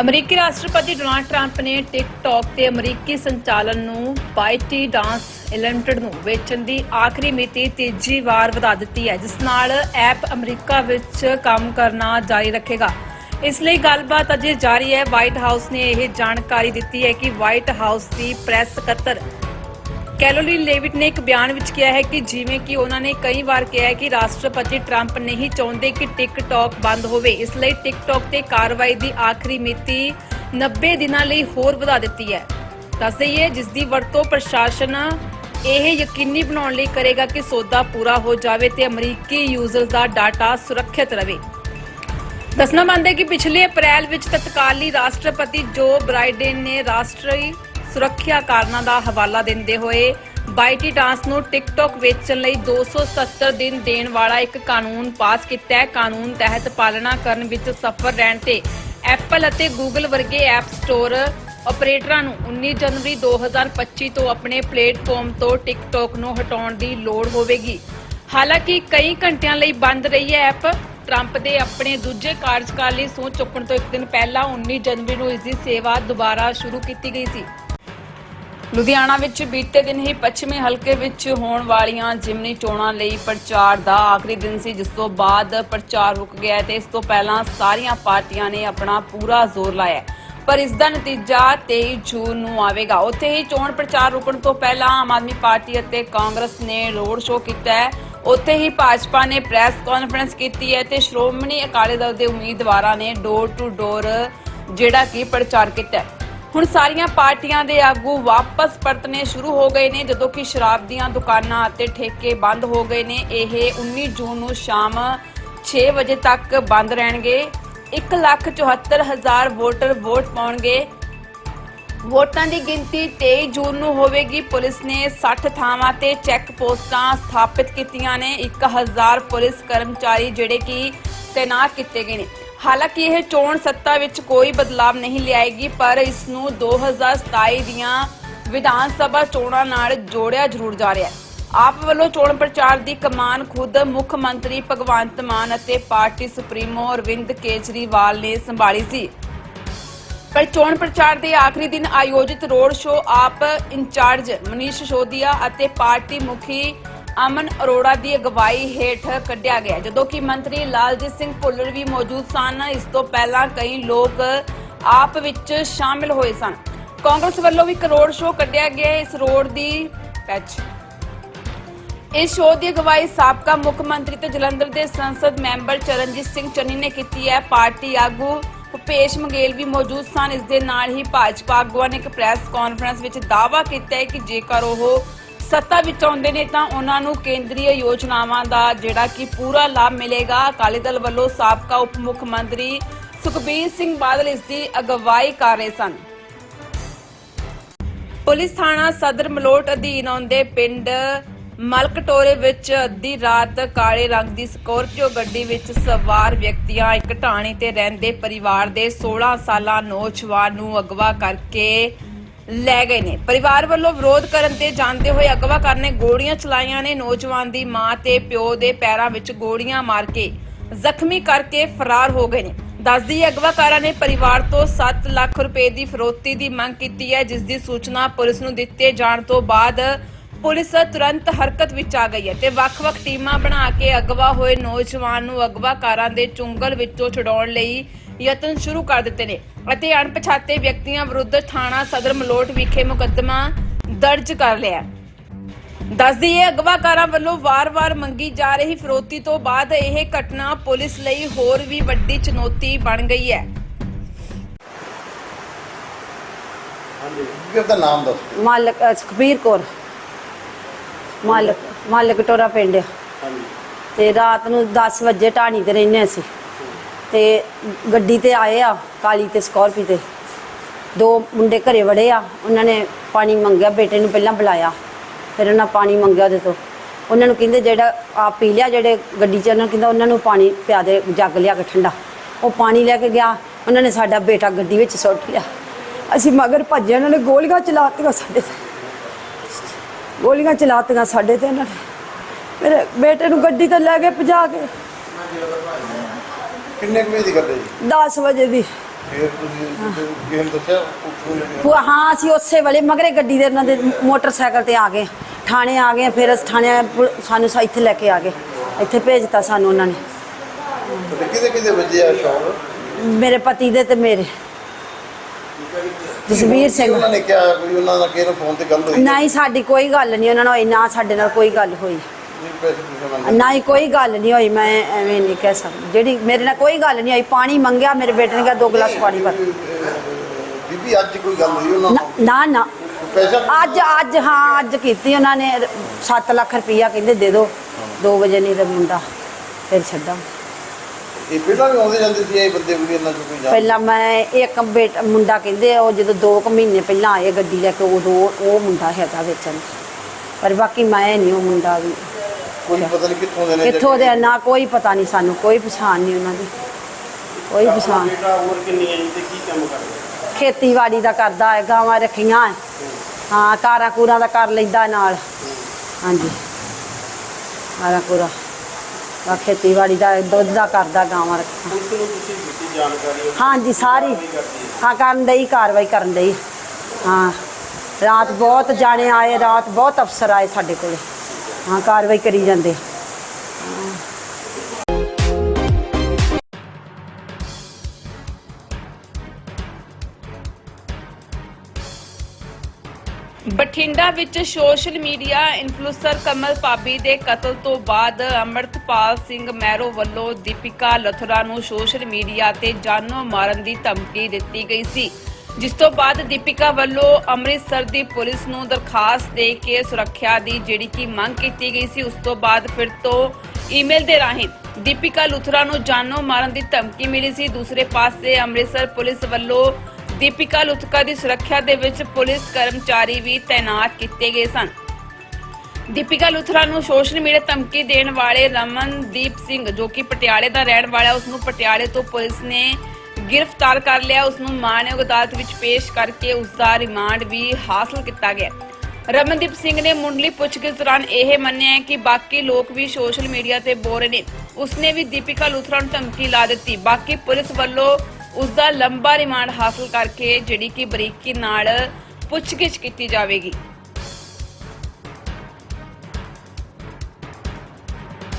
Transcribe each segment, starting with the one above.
ਅਮਰੀਕੀ ਰਾਸ਼ਟਰਪਤੀ Donald Trump ਨੇ ਟਿਕਟੌਕ ਤੇ ਅਮਰੀਕੀ ਸੰਚਾਲਨ ਨੂੰ ਬਾਈਟੀ ਡਾਂਸ ਲਿਮਟਿਡ ਨੂੰ ਵੇਚਣ ਦੀ ਆਖਰੀ ਮਿਤੀ ਤੀਜੀ ਵਾਰ ਵਧਾ ਦਿੱਤੀ ਹੈ, ਜਿਸ ਨਾਲ ਐਪ ਅਮਰੀਕਾ ਵਿੱਚ ਕੰਮ ਕਰਨਾ ਜਾਰੀ ਰੱਖੇਗਾ। ਇਸ ਲਈ ਗੱਲਬਾਤ ਅਜੇ ਜਾਰੀ ਹੈ। ਵਾਈਟ ਹਾਊਸ ਨੇ ਇਹ ਜਾਣਕਾਰੀ ਦਿੱਤੀ ਹੈ ਕਿ ਵਾਈਟ ਹਾਊਸ ਦੀ ਪ੍ਰੈਸ ਸਕੱਤਰ ਕੈਲੋਲੀਨ ਲੇਵਿਟ ਨੇ ਇੱਕ ਬਿਆਨ ਵਿੱਚ ਕਿਹਾ ਹੈ ਕਿ ਜਿਵੇਂ ਕਿ ਉਹਨਾਂ ਨੇ ਕਈ ਵਾਰ ਕਿਹਾ ਹੈ ਕਿ ਰਾਸ਼ਟਰਪਤੀ ਟਰੰਪ ਨਹੀਂ ਚਾਹੁੰਦੇ ਕਿ ਟਿਕਟੌਕ ਬੰਦ ਹੋਵੇ। ਇਸ ਲਈ ਟਿਕਟੌਕ ਤੇ ਕਾਰਵਾਈ ਦੀ ਆਖਰੀ ਮਿਤੀ 90 ਦਿਨਾਂ ਲਈ ਹੋਰ ਵਧਾ ਦਿੱਤੀ ਹੈ। ਦੱਸ ਦਈਏ, ਜਿਸ ਦੀ ਵਰਤੋਂ ਪ੍ਰਸ਼ਾਸਨ ਇਹ ਯਕੀਨੀ ਬਣਾਉਣ ਲਈ ਕਰੇਗਾ ਕਿ ਸੌਦਾ ਪੂਰਾ ਹੋ ਜਾਵੇ ਤੇ ਅਮਰੀਕੀ ਯੂਜ਼ਰਸ ਦਾ ਡਾਟਾ ਸੁਰੱਖਿਅਤ ਰਹੇ। ਦੱਸਣਾ ਮੰਦ ਕਿ ਪਿਛਲੇ ਅਪ੍ਰੈਲ ਵਿੱਚ ਤਤਕਾਲੀ ਰਾਸ਼ਟਰਪਤੀ ਜੋ ਬ੍ਰਾਈਡਨ ਨੇ ਰਾਸ਼ਟਰੀ ਸੁਰੱਖਿਆ ਕਾਰਨਾਂ ਦਾ ਹਵਾਲਾ ਦਿੰਦੇ ਹੋਏ ਬਾਈਟੀ ਡਾਂਸ ਨੂੰ ਟਿਕਟੌਕ ਵੇਚਣ ਲਈ 270 ਦਿਨ ਦੇਣ ਵਾਲਾ ਇੱਕ ਕਾਨੂੰਨ ਪਾਸ ਕੀਤਾ ਹੈ। ਕਾਨੂੰਨ ਤਹਿਤ ਪਾਲਣਾ ਕਰਨ ਵਿੱਚ ਸਫਲ ਰਹਿਣ ਤੇ ਐਪਲ ਅਤੇ ਗੂਗਲ ਵਰਗੇ ਐਪ ਸਟੋਰ ਆਪਰੇਟਰਾਂ ਨੂੰ 19 ਜਨਵਰੀ 2025 ਤੋਂ ਆਪਣੇ ਪਲੇਟਫਾਰਮ ਤੋਂ ਟਿਕਟੌਕ ਨੂੰ ਹਟਾਉਣ ਦੀ ਲੋੜ ਹੋਵੇਗੀ। ਹਾਲਾਂਕਿ ਕਈ ਘੰਟਿਆਂ ਲਈ ਬੰਦ ਰਹੀ ਹੈ ਐਪ ਟਰੰਪ ਦੇ ਆਪਣੇ ਦੂਜੇ ਕਾਰਜਕਾਲ ਲਈ ਸਹੁੰ ਚੁੱਕਣ ਤੋਂ ਇੱਕ ਦਿਨ ਪਹਿਲਾਂ 19 ਜਨਵਰੀ ਨੂੰ ਇਸ ਦੀ ਸੇਵਾ ਦੁਬਾਰਾ ਸ਼ੁਰੂ ਕੀਤੀ ਗਈ ਸੀ। ਲੁਧਿਆਣਾ ਵਿੱਚ ਬੀਤੇ ਦਿਨ ਹੀ ਪੱਛਮੀ ਹਲਕੇ ਵਿੱਚ ਹੋਣ ਵਾਲੀਆਂ ਜਿਮਨੀ ਚੋਣਾਂ ਲਈ ਪ੍ਰਚਾਰ ਦਾ ਆਖਰੀ ਦਿਨ ਸੀ, ਜਿਸ ਤੋਂ ਬਾਅਦ ਪ੍ਰਚਾਰ ਰੁਕ ਗਿਆ ਹੈ ਤੇ ਇਸ ਤੋਂ ਪਹਿਲਾਂ ਸਾਰੀਆਂ ਪਾਰਟੀਆਂ ਨੇ ਆਪਣਾ ਪੂਰਾ ਜ਼ੋਰ ਲਾਇਆ ਪਰ ਇਸ ਦਾ ਨਤੀਜਾ 23 ਜੂਨ ਨੂੰ ਆਵੇਗਾ। ਉੱਥੇ ਹੀ ਚੋਣ ਪ੍ਰਚਾਰ ਰੁਕਣ ਤੋਂ ਪਹਿਲਾਂ ਆਮ ਆਦਮੀ ਪਾਰਟੀ ਅਤੇ ਕਾਂਗਰਸ ਨੇ ਰੋਡ ਸ਼ੋਅ ਕੀਤਾ ਹੈ। ਉੱਥੇ ਹੀ ਭਾਜਪਾ ਨੇ ਪ੍ਰੈਸ ਕਾਨਫਰੰਸ ਕੀਤੀ ਹੈ ਤੇ ਸ਼੍ਰੋਮਣੀ ਅਕਾਲੀ ਦਲ ਦੇ ਉਮੀਦਵਾਰਾਂ ਨੇ ਡੋਰ ਟੂ ਡੋਰ ਜਿਹੜਾ ਕਿ ਪ੍ਰਚਾਰ ਕੀਤਾ ਹੈ। ਹੁਣ ਸਾਰੀਆਂ ਪਾਰਟੀਆਂ ਦੇ ਆਗੂ ਵਾਪਸ ਪਰਤਨੇ ਸ਼ੁਰੂ ਹੋ ਗਏ ਨੇ, ਜਦੋਂ ਕਿ ਸ਼ਰਾਬ ਦੀਆਂ ਦੁਕਾਨਾਂ ਅਤੇ ਠੇਕੇ ਬੰਦ ਹੋ ਗਏ ਨੇ। ਇਹ 19 ਜੂਨ ਨੂੰ ਸ਼ਾਮ 6 ਵਜੇ ਤੱਕ ਬੰਦ ਰਹਿਣਗੇ। 174000 ਵੋਟਰ ਵੋਟ ਪਾਉਣਗੇ। ਵੋਟਾਂ ਦੀ ਗਿਣਤੀ 23 ਜੂਨ ਨੂੰ ਹੋਵੇਗੀ। ਪੁਲਿਸ ਨੇ 60 ਥਾਵਾਂ ਤੇ ਚੈੱਕ ਪੋਸਟਾਂ ਸਥਾਪਿਤ ਕੀਤੀਆਂ ਨੇ। 1000 ਪੁਲਿਸ ਕਰਮਚਾਰੀ ਜਿਹੜੇ ਕਿ ਤਾਇਨਾਤ ਕੀਤੇ ਗਏ ਨੇ। ਹਾਲਾਂਕਿ ਇਹ ਚੋਣ ਸੱਤਾ ਵਿੱਚ ਕੋਈ ਬਦਲਾਅ ਨਹੀਂ ਲਿਆਏਗੀ, ਪਰ ਇਸ ਨੂੰ 2027 ਦੀਆਂ ਵਿਧਾਨ ਸਭਾ ਚੋਣਾਂ ਨਾਲ ਜੋੜਿਆ ਜ਼ਰੂਰ ਜਾ ਰਿਹਾ ਹੈ। ਆਪ ਵੱਲੋਂ ਚੋਣ ਪ੍ਰਚਾਰ ਦੀ ਕਮਾਨ ਖੁਦ ਮੁੱਖ ਮੰਤਰੀ ਭਗਵੰਤ ਮਾਨ ਅਤੇ ਪਾਰਟੀ ਸੁਪਰੀਮੋ ਅਰਵਿੰਦ ਕੇਜਰੀਵਾਲ ਨੇ ਸੰਭਾਲੀ ਸੀ। ਪਰ ਚੋਣ ਪ੍ਰਚਾਰ ਦੇ ਆਖਰੀ ਦਿਨ ਆਯੋਜਿਤ road show AAP incharge Manish Sisodia ਅਤੇ ਪਾਰਟੀ ਮੁਖੀ ਅਮਨ ਅਰੋੜਾ ਦੀ ਅਗਵਾਈ ਹੇਠ ਕੱਢਿਆ ਗਿਆ। ਜਦੋਂ ਕਿ ਮੰਤਰੀ ਲਾਲਜੀਤ ਸਿੰਘ ਭੁੱਲਰ ਵੀ ਮੌਜੂਦ ਸਨ, ਇਸ ਤੋਂ ਪਹਿਲਾਂ ਕਈ ਲੋਕ ਆਪ ਵਿੱਚ ਸ਼ਾਮਿਲ ਹੋਏ ਸਨ। ਕਾਂਗਰਸ ਵੱਲੋਂ ਵੀ ਇੱਕ ਸ਼ੋਅ ਕੱਢਿਆ ਗਿਆ, ਇਸ ਰੋਡ ਦੀ ਪੈਚ। ਇਸ ਸ਼ੋਅ ਦੀ ਅਗਵਾਈ ਸਾਬਕਾ ਮੁੱਖ ਮੰਤਰੀ ਤੇ ਜਲੰਧਰ ਦੇ ਸੰਸਦ ਮੈਂਬਰ ਚਰਨਜੀਤ ਸਿੰਘ ਚੰਨੀ ਨੇ ਕੀਤੀ ਹੈ। ਪਾਰਟੀ ਆਗੂ ਭੁਪੇਸ਼ ਮੰਗੇਲ ਵੀ ਮੌਜੂਦ ਸਨ। ਇਸ ਦੇ ਨਾਲ ਹੀ ਭਾਜਪਾ ਆਗੂਆਂ ਨੇ ਇੱਕ ਪ੍ਰੈਸ ਕਾਨਫਰੰਸ ਵਿੱਚ ਦਾਅਵਾ ਕੀਤਾ ਹੈ ਕਿ ਜੇਕਰ ਉਹ ਸੱਤਾ ਵਿੱਚ ਆਉਂਦੇ ਨੇ ਤਾਂ ਉਹਨਾਂ ਨੂੰ ਕੇਂਦਰੀ ਯੋਜਨਾਵਾਂ ਦਾ ਜਿਹੜਾ ਕਿ ਪੂਰਾ ਲਾਭ ਮਿਲੇਗਾ। ਅਕਾਲੀ ਦਲ ਵੱਲੋਂ ਸਾਬਕਾ ਉਪ ਮੁੱਖ ਮੰਤਰੀ ਸੁਖਬੀਰ ਸਿੰਘ ਬਾਦਲ ਇਸ ਦੀ ਅਗਵਾਈ ਕਰ ਰਹੇ ਸਨ। ਪੁਲਿਸ ਥਾਣਾ ਸਦਰ ਮਲੋਟ ਅਧੀਨ ਆਉਂਦੇ ਪਿੰਡ ਮਲਕਟੋਰੇ ਵਿੱਚ ਅੱਧੀ ਰਾਤ ਕਾਲੇ ਰੰਗ ਦੀ ਸਕੋਰਪੀਓ ਗੱਡੀ ਵਿੱਚ ਸਵਾਰ ਵਿਅਕਤੀਆਂ ਇੱਕ ਢਾਣੀ ਤੇ ਰਹਿੰਦੇ ਪਰਿਵਾਰ ਦੇ 16 ਸਾਲਾ ਨੌਜਵਾਨ ਨੂੰ ਅਗਵਾ ਕਰਕੇ ਲੈ ਗਏ ਨੇ। ਪਰਿਵਾਰ ਵੱਲੋਂ ਵਿਰੋਧ ਕਰਨ ਤੇ ਜਾਂਦੇ ਹੋਏ ਅਗਵਾਕਾਰ ਨੇ ਗੋਲੀਆਂ ਚਲਾਈਆਂ ਨੇ। ਨੌਜਵਾਨ ਦੀ ਮਾਂ ਤੇ ਪਿਓ ਦੇ ਪੈਰਾਂ ਵਿੱਚ ਗੋਲੀਆਂ ਮਾਰ ਕੇ ਜ਼ਖਮੀ ਕਰਕੇ ਫਰਾਰ ਹੋ ਗਏ ਨੇ। ਦੱਸਦੀ ਅਗਵਾਕਾਰਾਂ ਨੇ ਪਰਿਵਾਰ ਤੋਂ 7 ਲੱਖ ਰੁਪਏ ਦੀ ਫਰੋਤੀ ਦੀ ਮੰਗ ਕੀਤੀ ਹੈ, ਜਿਸ ਦੀ ਸੂਚਨਾ ਪੁਲਿਸ ਨੂੰ ਦਿੱਤੇ ਜਾਣ ਤੋਂ ਬਾਅਦ ਪੁਲਿਸ ਤੁਰੰਤ ਹਰਕਤ ਵਿੱਚ ਆ ਗਈ ਹੈ ਤੇ ਵੱਖ-ਵੱਖ ਟੀਮਾਂ ਬਣਾ ਕੇ ਅਗਵਾ ਹੋਏ ਨੌਜਵਾਨ ਨੂੰ ਅਗਵਾਕਾਰਾਂ ਦੇ ਚੁੰਗਲ ਵਿੱਚੋਂ ਛੁਡਾਉਣ ਲਈ ਯਤਨ ਸ਼ੁਰੂ ਕਰ ਦਿੱਤੇ ਨੇ। ਅਤੇ ਅਣਪਛਾਤੇ ਵਿਅਕਤੀਆਂ ਵਿਰੁੱਧ ਥਾਣਾ ਸਦਰ ਮਲੋਟ ਵਿਖੇ ਮੁਕੱਦਮਾ ਦਰਜ ਕਰ ਲਿਆ। ਦੱਸਦੀ ਹੈ ਅਗਵਾਕਾਰਾਂ ਵੱਲੋਂ ਵਾਰ-ਵਾਰ ਮੰਗੀ ਜਾ ਰਹੀ ਫਿਰੌਤੀ ਤੋਂ ਬਾਅਦ ਇਹ ਘਟਨਾ ਪੁਲਿਸ ਲਈ ਹੋਰ ਵੀ ਵੱਡੀ ਚੁਣੌਤੀ ਬਣ ਗਈ ਹੈ। ਹਾਂਜੀ ਕੀ ਉਹਦਾ ਨਾਮ ਦੱਸੋ ਮਾਲਕ ਸੁਖਬੀਰ ਕੌਰ। ਮਾਲਕ ਮਾਲਕ ਟੋਰਾ ਪਿੰਡ। ਹਾਂਜੀ। ਤੇ ਰਾਤ ਨੂੰ 10 ਵਜੇ ਢਾਣੀ ਤੇ ਰਹਿੰਦੇ ਅਸੀਂ। ਤੇ ਗੱਡੀ ਤੇ ਆਏ ਆ, ਕਾਲੀ ਤੇ ਸਕੋਰਪੀ ਤੇ। ਦੋ ਮੁੰਡੇ ਘਰੇ ਵੜੇ ਆ, ਉਹਨਾਂ ਨੇ ਪਾਣੀ ਮੰਗਿਆ, ਬੇਟੇ ਨੂੰ ਪਹਿਲਾਂ ਬੁਲਾਇਆ। ਫਿਰ ਉਹਨਾਂ ਪਾਣੀ ਮੰਗਿਆ ਉਹਦੇ ਤੋਂ। ਉਹਨਾਂ ਨੂੰ ਕਹਿੰਦੇ ਜਿਹੜਾ ਆ ਪੀ ਲਿਆ, ਜਿਹੜੇ ਗੱਡੀ 'ਚ ਉਹਨਾਂ ਨੂੰ ਕਹਿੰਦਾ ਉਹਨਾਂ ਨੂੰ ਪਾਣੀ ਪਿਆ ਦੇ, ਜੱਗ ਲਿਆ ਕੇ ਠੰਡਾ। ਉਹ ਪਾਣੀ ਲੈ ਕੇ ਗਿਆ, ਉਹਨਾਂ ਨੇ ਸਾਡਾ ਬੇਟਾ ਗੱਡੀ ਵਿੱਚ ਸੁੱਟ ਲਿਆ। ਅਸੀਂ ਮਗਰ ਭੱਜੇ, ਉਹਨਾਂ ਨੇ ਗੋਲੀਆਂ ਚਲਾਤੀਆਂ ਸਾਡੇ ਤੇ। ਗੋਲੀਆਂ ਚਲਾਤੀਆਂ ਸਾਡੇ ਤੇ ਉਹਨਾਂ ਨੇ। ਮੇਰੇ ਬੇਟੇ ਨੂੰ ਗੱਡੀ ਤੇ ਲੈ ਕੇ ਭਜਾ ਕੇ। ਕਿੰਨੇ ਕੁ ਵਜੇ ਦੀ ਗੱਲ ਹੈ ਜੀ? 10 ਵਜੇ ਦੀ। ਫਿਰ ਤੁਸੀਂ ਕਿਸੇ ਨੂੰ ਦੱਸਿਆ? ਹਾਂ ਅਸੀਂ ਉਸੇ ਵੇਲੇ ਮਗਰੇ ਗੱਡੀ ਦੇ ਉਹਨਾਂ ਦੇ ਮੋਟਰਸਾਈਕਲ ਤੇ ਆ ਗਏ। ਥਾਣੇ ਆ ਗਏ ਫਿਰ ਅਸੀਂ ਥਾਣੇ ਪੁਲ- ਸਾਨੂੰ ਸਾ- ਇੱਥੇ ਲੈ ਕੇ ਆ ਗਏ। ਇੱਥੇ ਭੇਜਤਾ ਸਾਨੂੰ ਉਹਨਾਂ ਨੇ। ਤੇ ਕਿਹਦੇ ਕਿਹਦੇ ਵੱਜੇ ਆ ਸ਼ੌਕ? ਮੇਰੇ ਪਤੀ ਦੇ ਤੇ ਮੇਰੇ। ਜਸਵੀਰ ਸਿੰਘ। ਉਹਨਾਂ ਨੇ ਕਿਹਾ ਕੋਈ ਉਹਨਾਂ ਨਾਲ ਕਿਸੇ ਫੋਨ ਤੇ ਗੱਲ ਹੋਈ? ਨਹੀਂ ਸਾਡੀ ਕੋਈ ਗੱਲ ਨਹੀਂ ਉਹਨਾਂ ਨਾਲ ਹੋਈ ਨਾ ਸਾਡੇ ਨਾਲ ਕੋਈ ਗੱਲ ਹੋਈ। ਨਾ ਹੀ ਕੋਈ ਗੱਲ ਨਹੀਂ ਹੋਈ ਮੈਂ ਐਵੇਂ ਨਹੀਂ ਕਹਿ ਸਕਦੀ। ਜਿਹੜੀ ਮੇਰੇ ਨਾਲ ਕੋਈ ਗੱਲ ਨਹੀਂ ਹੋਈ ਪਾਣੀ ਮੰਗਿਆ ਮੇਰੇ ਬੇਟੇ ਨੇ ਕਿਹਾ ਦੋ ਗਲਾਸ ਪਾਣੀ ਭਰ। ਬੀਬੀ ਅੱਜ ਕੋਈ ਗੱਲ ਹੋਈ ਉਹਨਾਂ ਨਾ- ਨਾਲ ਨਾ ਨਾ। ਅੱਜ ਅੱਜ ਹਾਂ ਅੱਜ ਕੀਤੀ ਉਹਨਾਂ ਨੇ। 7 ਲੱਖ ਰੁਪਈਆ ਕਹਿੰਦੇ ਦੇ ਦਿਓ 2 ਵਜੇ ਨਹੀਂ ਤਾਂ ਮੁੰਡਾ ਫਿਰ ਛੱਡਾਂ। ਇਹ ਪਹਿਲਾਂ ਵੀ ਆਉਂਦੇ ਜਾਂਦੇ ਸੀ ਇਹ ਬੰਦੇ ਕੋਈ ਇਹਨਾਂ ਚੋਂ ਕੋਈ ਜਾਣ ਪਹਿਲਾਂ ਮੈਂ ਇੱਕ ਬੇਟਾ ਮੁੰਡਾ ਕਹਿੰਦੇ ਉਹ ਜਦੋਂ 2 ਕੁ ਮਹੀਨੇ ਪਹਿਲਾਂ ਆਏ ਗੱਡੀ ਲੈ ਕੇ ਉਦੋਂ ਉਹ ਮੁੰਡਾ ਹੈਗਾ ਵੇਚਣ। ਪਰ ਬਾਕੀ ਮੈਂ ਨਹੀਂ ਉਹ ਮੁੰਡਾ ਵੀ ਕੋਈ ਪਤਾ ਨਹੀਂ ਕਿੱਥੋਂ ਦੇ ਨੇ ਕਿੱਥੋਂ ਦੇ ਆ, ਨਾ ਕੋਈ ਪਤਾ ਨਹੀਂ ਸਾਨੂੰ ਕੋਈ ਪਛਾਣ ਨਹੀਂ ਉਹਨਾਂ ਦੀ। ਕੋਈ ਪਛਾਣ ਬੇਟਾ ਉਮਰ ਕਿੰਨੀ ਹੈ ਜੀ ਤੇ ਕੀ ਕੰਮ ਕਰਦਾ? ਖੇਤੀਬਾੜੀ ਦਾ ਕਰਦਾ ਹੈ ਗਾਵਾਂ ਰੱਖੀਆਂ ਹੈ। ਹਾਂ ਕਾਰਾ ਕੂਰਾ ਦਾ ਕਰ ਲੈਂਦਾ ਨਾਲ। ਹਾਂਜੀ। ਕਾਰਾ ਕੂਰਾ। ਆ ਖੇਤੀਬਾੜੀ ਦਾ ਦੁੱਧ ਦਾ ਕਰਦਾ ਗਾਵਾਂ ਰੱਖੀਆਂ। ਪੁਲਿਸ ਨੂੰ ਤੁਸੀਂ ਦਿੱਤੀ ਜਾਣਕਾਰੀ ਉਹ ਹਾਂਜੀ ਸਾਰੀ। ਕੀ ਕਰਦੀ ਹੈ। ਹਾਂ ਕਰਨ ਡਈ ਕਾਰਵਾਈ ਕਰਨ ਡਈ। ਹਾਂ। ਰਾਤ ਬਹੁਤ ਜਾਣੇ ਆਏ ਰਾਤ ਬਹੁਤ ਅਫਸਰ ਆਏ ਸਾਡੇ ਕੋਲੇ। ਹਾਂ, ਕਾਰਵਾਈ ਕਰੀ ਜਾਂਦੇ। ਬਠਿੰਡਾ ਵਿੱਚ ਸੋਸ਼ਲ ਮੀਡੀਆ ਇਨਫਲੂਐਂਸਰ ਕਮਲ ਪਾਬੀ ਦੇ ਕਤਲ ਤੋਂ ਬਾਅਦ ਅਮਰਤਪਾਲ ਸਿੰਘ ਮੈਰੋ ਵੱਲੋਂ ਦੀਪਿਕਾ ਲਥਰਾ ਨੂੰ ਸੋਸ਼ਲ ਮੀਡੀਆ ਤੇ ਜਾਨੋਂ ਮਾਰਨ ਦੀ ਧਮਕੀ ਦਿੱਤੀ ਗਈ ਸੀ। ਜਿਸ ਤੋਂ ਬਾਅਦ ਦੀਪਿਕਾ ਵੱਲੋਂ ਅੰਮ੍ਰਿਤਸਰ ਦੀ ਪੁਲਿਸ ਨੂੰ ਦਰਖਾਸਤ ਦੇ ਕੇ ਸੁਰੱਖਿਆ ਦੀ ਜਿਹੜੀ ਕਿ ਮੰਗ ਕੀਤੀ ਗਈ ਸੀ, ਉਸ ਤੋਂ ਬਾਅਦ ਫਿਰ ਤੋਂ ਈਮੇਲ ਦੇ ਰਾਹੀਂ ਦੀਪਿਕਾ ਲੁਥਰਾ ਨੂੰ ਜਾਨੋਂ ਮਾਰਨ ਦੀ ਧਮਕੀ ਮਿਲੀ ਸੀ। ਦੂਸਰੇ ਪਾਸੇ ਅੰਮ੍ਰਿਤਸਰ ਪੁਲਿਸ ਵੱਲੋਂ ਦੀਪਿਕਾ ਲੁਥਕਾ ਦੀ ਸੁਰੱਖਿਆ ਦੇ ਵਿੱਚ ਪੁਲਿਸ ਕਰਮਚਾਰੀ ਵੀ ਤਾਇਨਾਤ ਕੀਤੇ ਗਏ ਸਨ। ਦੀਪਿਕਾ ਲੁਥਰਾ ਨੂੰ ਸੋਸ਼ਲ ਮੀਡੀਆ ਧਮਕੀ ਦੇਣ ਵਾਲੇ ਰਮਨਦੀਪ ਸਿੰਘ, ਜੋ ਕਿ ਪਟਿਆਲੇ ਦਾ ਰਹਿਣ ਵਾਲਾ, ਉਸ ਨੂੰ ਪਟਿਆਲੇ ਤੋਂ ਪੁਲਿਸ ਨੇ ਗ੍ਰਿਫਤਾਰ ਕਰ ਲਿਆ। ਉਸ ਨੂੰ ਮਾਨਯੋਗ ਅਦਾਲਤ ਵਿੱਚ ਪੇਸ਼ ਕਰਕੇ ਉਸ ਦਾ ਰਿਮਾਂਡ ਵੀ ਹਾਸਲ ਕੀਤਾ ਗਿਆ। ਰਮਨਦੀਪ ਸਿੰਘ ਨੇ ਮੁੰਡਲੀ ਪੁੱਛਗਿੱਛ ਦੌਰਾਨ ਇਹ ਮੰਨਿਆ ਕਿ ਬਾਕੀ ਲੋਕ ਵੀ ਸੋਸ਼ਲ ਮੀਡੀਆ ਤੇ ਬੋਲ ਰਹੇ ਨੇ। ਉਸਨੇ ਵੀ ਦੀਪਿਕਾ ਲੁਥਰਾ ਨੂੰ ਧਮਕੀ ਲਾ ਦਿੱਤੀ। ਬਾਕੀ ਪੁਲਿਸ ਵੱਲੋਂ ਉਸ ਦਾ ਲੰਬਾ ਰਿਮਾਂਡ ਹਾਸਲ ਕਰਕੇ ਜਿਹੜੀ ਕਿ ਬਰੀਕੀ ਨਾਲ ਪੁੱਛਗਿੱਛ ਕੀਤੀ ਜਾਵੇਗੀ।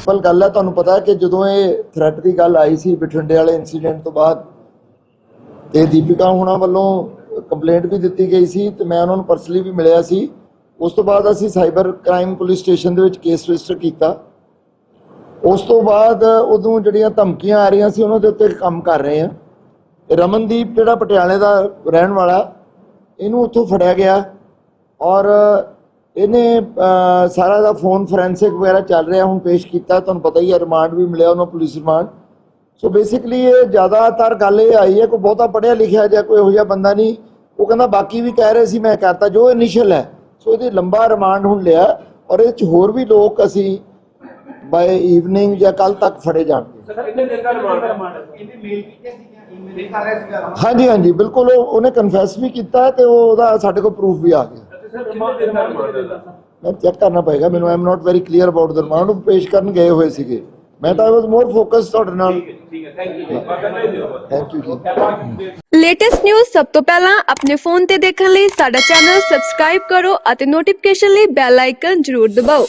ਪਰ ਗੱਲ ਹੈ ਤੁਹਾਨੂੰ ਪਤਾ ਕਿ ਜਦੋਂ ਇਹ ਥ੍ਰੈਟ ਦੀ ਗੱਲ ਆਈ ਸੀ ਬਠਿੰਡੇ ਵਾਲੇ ਇਨਸੀਡੈਂਟ ਤੋਂ ਬਾਅਦ ਤੇ ਦੀਪਿਕਾ ਹੁਣਾਂ ਵੱਲੋਂ ਕੰਪਲੇਂਟ ਵੀ ਦਿੱਤੀ ਗਈ ਸੀ ਤੇ ਮੈਂ ਉਹਨਾਂ ਨੂੰ ਪਰਸਨਲੀ ਵੀ ਮਿਲਿਆ ਸੀ। ਉਸ ਤੋਂ ਬਾਅਦ ਅਸੀਂ ਸਾਈਬਰ ਕ੍ਰਾਈਮ ਪੁਲਿਸ ਸਟੇਸ਼ਨ ਦੇ ਵਿੱਚ ਕੇਸ ਰਜਿਸਟਰ ਕੀਤਾ। ਉਸ ਤੋਂ ਬਾਅਦ ਉਦੋਂ ਜਿਹੜੀਆਂ ਧਮਕੀਆਂ ਆ ਰਹੀਆਂ ਸੀ, ਉਹਨਾਂ ਦੇ ਉੱਤੇ ਕੰਮ ਕਰ ਰਹੇ ਆ ਰਮਨਦੀਪ ਜਿਹੜਾ ਪਟਿਆਲੇ ਦਾ ਰਹਿਣ ਵਾਲਾ, ਇਹਨੂੰ ਉੱਥੋਂ ਫੜਿਆ ਗਿਆ ਔਰ ਇਹਨੇ ਸਾਰਾ ਦਾ ਫੋਨ ਫੋਰੈਂਸਿਕ ਵਗੈਰਾ ਚੱਲ ਰਿਹਾ, ਹੁਣ ਪੇਸ਼ ਕੀਤਾ। ਤੁਹਾਨੂੰ ਪਤਾ ਹੀ ਹੈ ਰਿਮਾਂਡ ਵੀ ਮਿਲਿਆ ਉਹਨੂੰ, ਪੁਲਿਸ ਰਿਮਾਂਡ। ਸੋ ਬੇਸਿਕਲੀ ਇਹ ਜ਼ਿਆਦਾਤਰ ਗੱਲ ਇਹ ਆਈ ਹੈ ਕੋਈ ਬਹੁਤਾ ਪੜਿਆ ਲਿਖਿਆ ਜਾਂ ਕੋਈ ਇਹੋ ਜਿਹਾ ਬੰਦਾ ਨਹੀਂ। ਉਹ ਕਹਿੰਦਾ ਬਾਕੀ ਵੀ ਕਹਿ ਰਹੇ ਸੀ ਮੈਂ ਕਰਤਾ ਜੋ ਇਨੀਸ਼ੀਅਲ ਹੈ। ਸੋ ਇਹਦੀ ਲੰਬਾ ਰਿਮਾਂਡ ਹੁਣ ਲਿਆ ਔਰ ਇਹ ਚ ਹੋਰ ਵੀ ਲੋਕ ਅਸੀਂ ਬਾਈ ਈਵਨਿੰਗ ਜਾਂ ਕੱਲ ਤੱਕ ਫੜੇ ਜਾਣਗੇ। ਹਾਂਜੀ ਹਾਂਜੀ ਬਿਲਕੁਲ ਉਹ ਉਹਨੇ ਕਨਫੈਸ ਵੀ ਕੀਤਾ ਤੇ ਉਹ ਉਹਦਾ ਸਾਡੇ ਕੋਲ ਪ੍ਰੂਫ ਵੀ ਆ ਗਿਆ। ਮੈਂ ਚੈੱਕ ਕਰਨਾ ਪਏਗਾ ਮੈਨੂੰ I am not very clear about the remand ਉਹ ਪੇਸ਼ ਕਰਨ ਗਏ ਹੋਏ ਸੀਗੇ। ਮੈਂ ਤਾਂ ਆਈ ਵਾਸ ਮੋਰ ਫੋਕਸ ਤੁਹਾਡੇ ਨਾਲ। Thank you ji. Latest news ਸਭ ਤੋਂ ਪਹਿਲਾਂ ਆਪਣੇ ਫੋਨ ਤੇ ਦੇਖਣ ਲਈ ਸਾਡਾ ਚੈਨਲ ਸਬਸਕ੍ਰਾਈਬ ਕਰੋ ਅਤੇ ਨੋਟੀਫਿਕੇਸ਼ਨ ਲਈ ਬੈਲ ਆਈਕਨ ਜ਼ਰੂਰ ਦਬਾਓ।